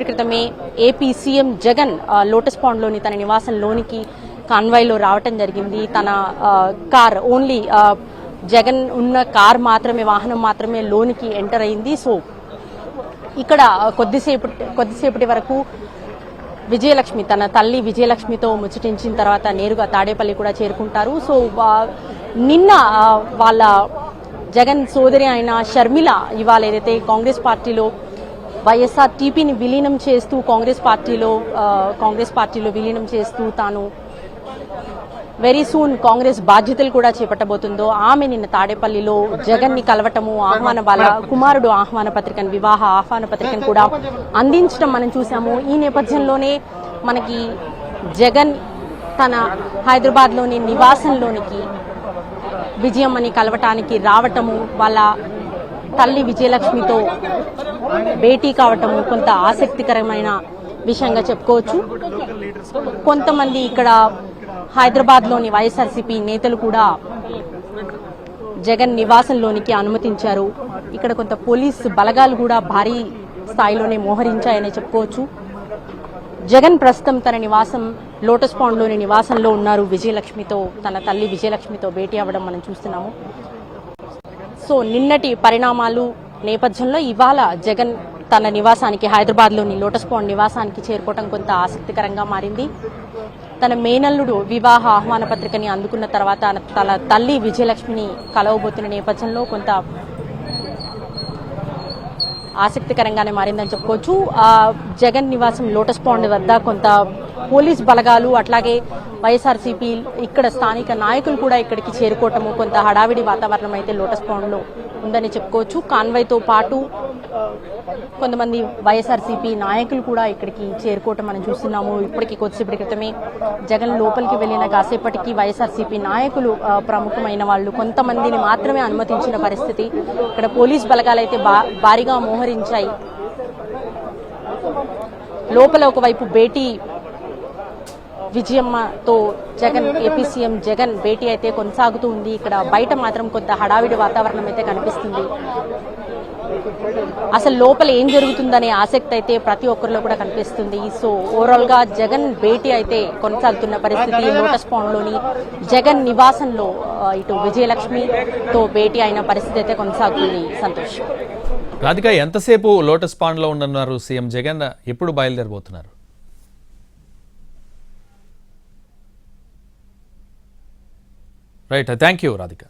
క్రితమే AP CM Jagan lotus పాండ్లోని తన నివాసంలోనికి కాన్వాయ్లో రావటం జరిగింది. తన కార్ ఓన్లీ జగన్ ఉన్న కార్ మాత్రమే వాహనం మాత్రమే లోనికి ఎంటర్ అయింది. సో ఇక్కడ కొద్దిసేపు కొద్దిసేపటి వరకు విజయలక్ష్మి తన తల్లి విజయలక్ష్మితో ముచ్చటించిన తర్వాత నేరుగా తాడేపల్లి కూడా చేరుకుంటారు. సో నిన్న వాళ్ళ జగన్ సోదరి అయిన షర్మిల ఇవాళ ఏదైతే కాంగ్రెస్ పార్టీలో వైఎస్ఆర్ టీపీని విలీనం చేస్తూ కాంగ్రెస్ పార్టీలో కాంగ్రెస్ పార్టీలో విలీనం చేస్తూ తాను వెరీ సూన్ కాంగ్రెస్ బాధ్యతలు కూడా చేపట్టబోతుందో ఆమె నిన్న తాడేపల్లిలో జగన్ని కలవటము ఆహ్వాన బాల కుమారుడు ఆహ్వాన పత్రికను వివాహ ఆహ్వాన పత్రికను కూడా అందించడం మనం చూసాము ఈ నేపథ్యంలోనే మనకి జగన్ తన హైదరాబాద్లోని నివాసంలోనికి విజయమ్మని కలవటానికి రావటము వాళ్ళ తల్లి విజయలక్ష్మితో భేటీ కావటం కొంత ఆసక్తికరమైన విషయంగా చెప్పుకోవచ్చు. కొంతమంది ఇక్కడ హైదరాబాద్లోని వైఎస్ఆర్సీపీ నేతలు కూడా జగన్ నివాసంలోనికి అనుమతించారు. ఇక్కడ కొంత పోలీస్ బలగాలు కూడా భారీ స్థాయిలోనే మోహరించాయని చెప్పుకోవచ్చు. జగన్ ప్రస్తుతం తన నివాసం లోటస్ పాండ్లోని నివాసంలో ఉన్నారు. విజయలక్ష్మితో తన తల్లి విజయలక్ష్మితో భేటీ అవ్వడం మనం చూస్తున్నాము. సో నిన్నటి పరిణామాలు నేపథ్యంలో ఇవాళ జగన్ తన నివాసానికి హైదరాబాద్లోని లోటస్ పాండ్ నివాసానికి చేరుకోవడం కొంత ఆసక్తికరంగా మారింది. తన మేనల్లుడు వివాహ ఆహ్వాన పత్రికని అందుకున్న తర్వాత తన తల్లి విజయలక్ష్మిని కలవబోతున్న నేపథ్యంలో కొంత ఆసక్తికరంగానే మారిందని చెప్పుకోవచ్చు. ఆ జగన్ నివాసం లోటస్ పాండ్ వద్ద కొంత పోలీస్ బలగాలు అట్లాగే వైఎస్ఆర్సీపీ ఇక్కడ స్థానిక నాయకులు కూడా ఇక్కడికి చేరుకోవటము కొంత హడావిడి వాతావరణం అయితే లోటస్ పాండ్లో ఉందని చెప్పుకోవచ్చు. కాన్వైతో పాటు కొంతమంది వైఎస్ఆర్సీపీ నాయకులు కూడా ఇక్కడికి చేరుకోవటం మనం చూస్తున్నాము. ఇప్పటికి కొద్దిసేపటి క్రితమే జగన్ లోపలికి వెళ్ళిన కాసేపటికి వైఎస్ఆర్సీపీ నాయకులు ప్రముఖమైన వాళ్ళు కొంతమందిని మాత్రమే అనుమతించిన పరిస్థితి. ఇక్కడ పోలీస్ బలగాలు అయితే భారీగా మోహరించాయి. లోపల ఒకవైపు భేటీ విజయమ్మతో జగన్ ఏపీ సీఎం జగన్ భేటీ అయితే కొనసాగుతూ ఉంది. ఇక్కడ బయట మాత్రం కొంత హడావిడి వాతావరణం అయితే కనిపిస్తుంది. అసలు లోపల ఏం జరుగుతుందనే ఆసక్తి అయితే ప్రతి ఒక్కరిలో కూడా కనిపిస్తుంది. సో ఓవరాల్గా జగన్ భేటీ అయితే కొనసాగుతున్న పరిస్థితి లోటస్ పాండ్లోని జగన్ నివాసంలో ఇటు విజయలక్ష్మితో భేటీ అయిన పరిస్థితి అయితే కొనసాగుతుంది. సంతోష్. రాధిక ఎంతసేపు లోటస్ పాండ్లో ఉండనున్నారు సీఎం జగన్? ఎప్పుడు బయలుదేరబోతున్నారు? Right. Thank you, Radhika.